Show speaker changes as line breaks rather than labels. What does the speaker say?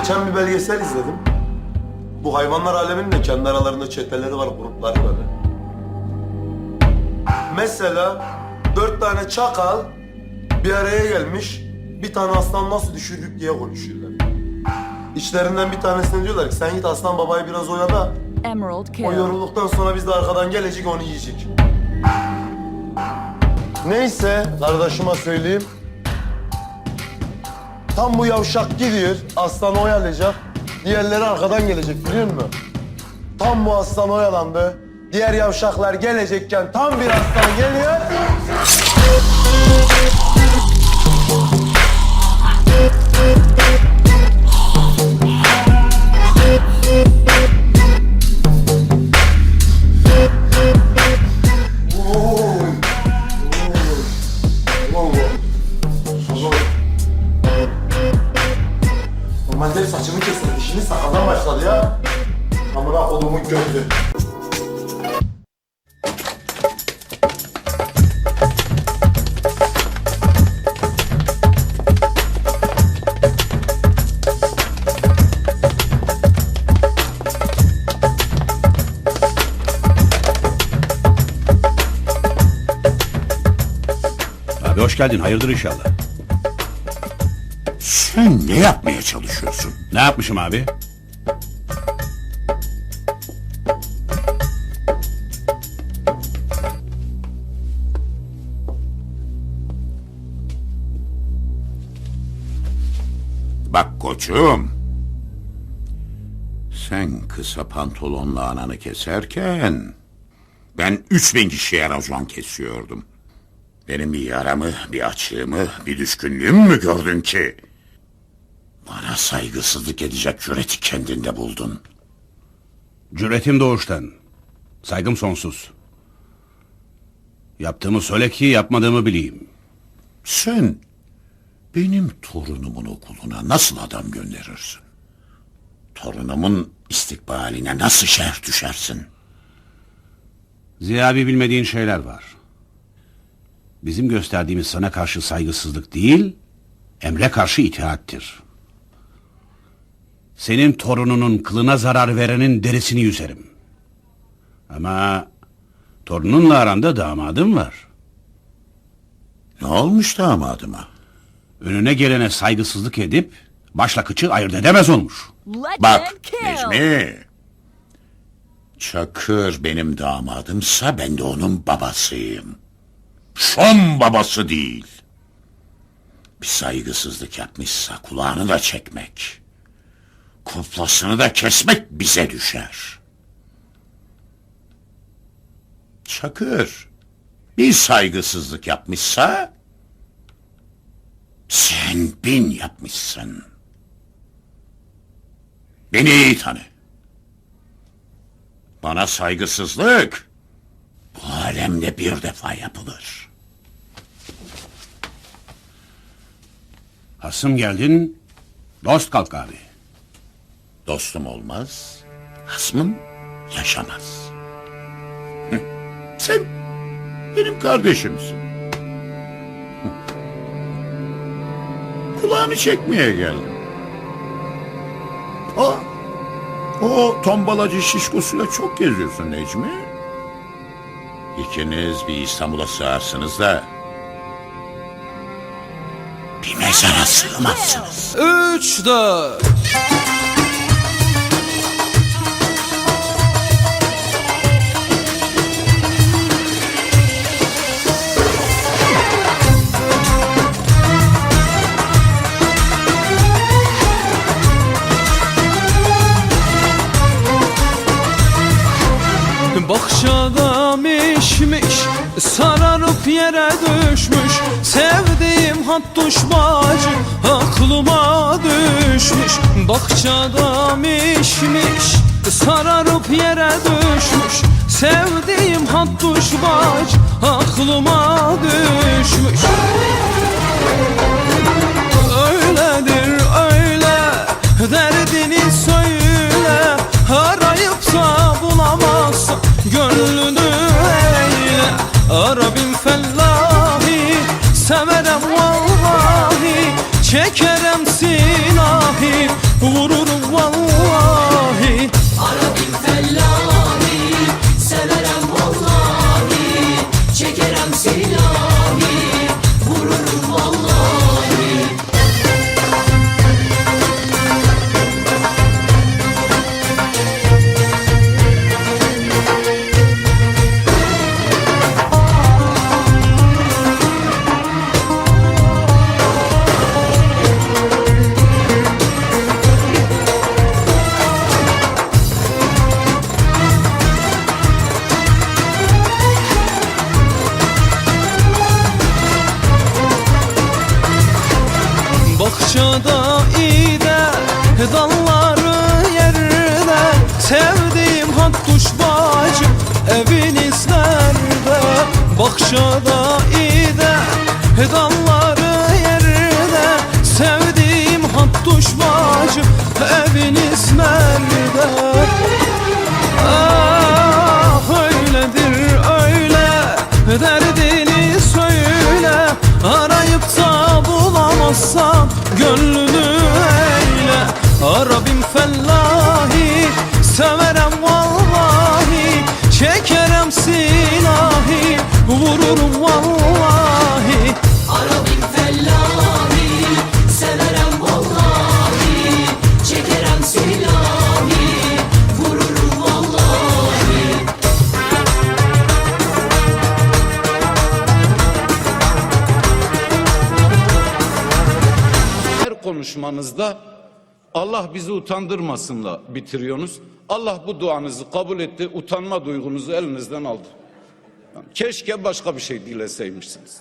Geçen bir belgesel izledim. Bu hayvanlar aleminin de kendi aralarında çeteleri var, grupları böyle. Mesela dört tane çakal bir araya gelmiş, bir tane aslan nasıl düşürdük diye konuşuyorlar. İçlerinden bir tanesine diyorlar ki sen git aslan babayı biraz oyala,
Emerald
o
kill.
yorulduktan sonra biz de arkadan gelecek onu yiyecek. Neyse kardeşime söyleyeyim. Tam bu yavşak gidiyor, aslan oyalayacak. Diğerleri arkadan gelecek biliyor musun? Tam bu aslan oyalandı. Diğer yavşaklar gelecekken tam bir aslan geliyor.
Hoş geldin. Hayırdır inşallah.
Sen ne yapmaya çalışıyorsun?
Ne yapmışım abi?
Bak koçum. Sen kısa pantolonla ananı keserken... ...ben üç bin kişiye racon kesiyordum. Benim bir yaramı, bir açığımı, bir düşkünlüğümü mü gördün ki? Bana saygısızlık edecek cüreti kendinde buldun.
Cüretim doğuştan. Saygım sonsuz. Yaptığımı söyle ki yapmadığımı bileyim.
Sen benim torunumun okuluna nasıl adam gönderirsin? Torunumun istikbaline nasıl şerh düşersin?
Ziya abi bilmediğin şeyler var. Bizim gösterdiğimiz sana karşı saygısızlık değil, emre karşı itaattir. Senin torununun kılına zarar verenin derisini yüzerim. Ama torununla aranda damadım var.
Ne olmuş damadıma?
Önüne gelene saygısızlık edip başla kıçı ayırt edemez olmuş.
Bak. Necmi. Çakır benim damadımsa ben de onun babasıyım. Son babası değil. Bir saygısızlık yapmışsa kulağını da çekmek. Kuplasını da kesmek bize düşer. Çakır bir saygısızlık yapmışsa sen bin yapmışsın. Beni iyi tanı. Bana saygısızlık bu alemde bir defa yapılır.
Hasım geldin, dost kalk abi.
Dostum olmaz, hasmım yaşamaz. Hı, Sen benim kardeşimsin. Hı. Kulağını çekmeye geldim. O, o tombalacı şişkosuyla çok geziyorsun Necmi. İkiniz bir İstanbul'a sığarsınız da bir mezara sığmazsınız.
Üç, dört. Bahçada mişmiş Sararıp yere düşmüş. Sevdiğim hattuş bacı Aklıma düşmüş. Bahçada mişmiş Sararıp yere düşmüş. Sevdiğim hattuş bacı Aklıma düşmüş. Öyledir öyle Derdini söyle. Bulamazsa Gönlünü eyle. Arabim fellahi Severem vallahi. Çekerem Bakşada ide dalları yerde. Sevdiğim hakkuş bacım eviniz nerede? Ah öyledir öyle. Derdini söyle. Arayıp da bulamazsan Gönlünü eyle. Arabim fellahi Severem
Konuşmanızda Allah bizi utandırmasınla bitiriyorsunuz. Allah bu duanızı kabul etti. Utanma duygunuzu elinizden aldı. Keşke başka bir şey dileseymişsiniz.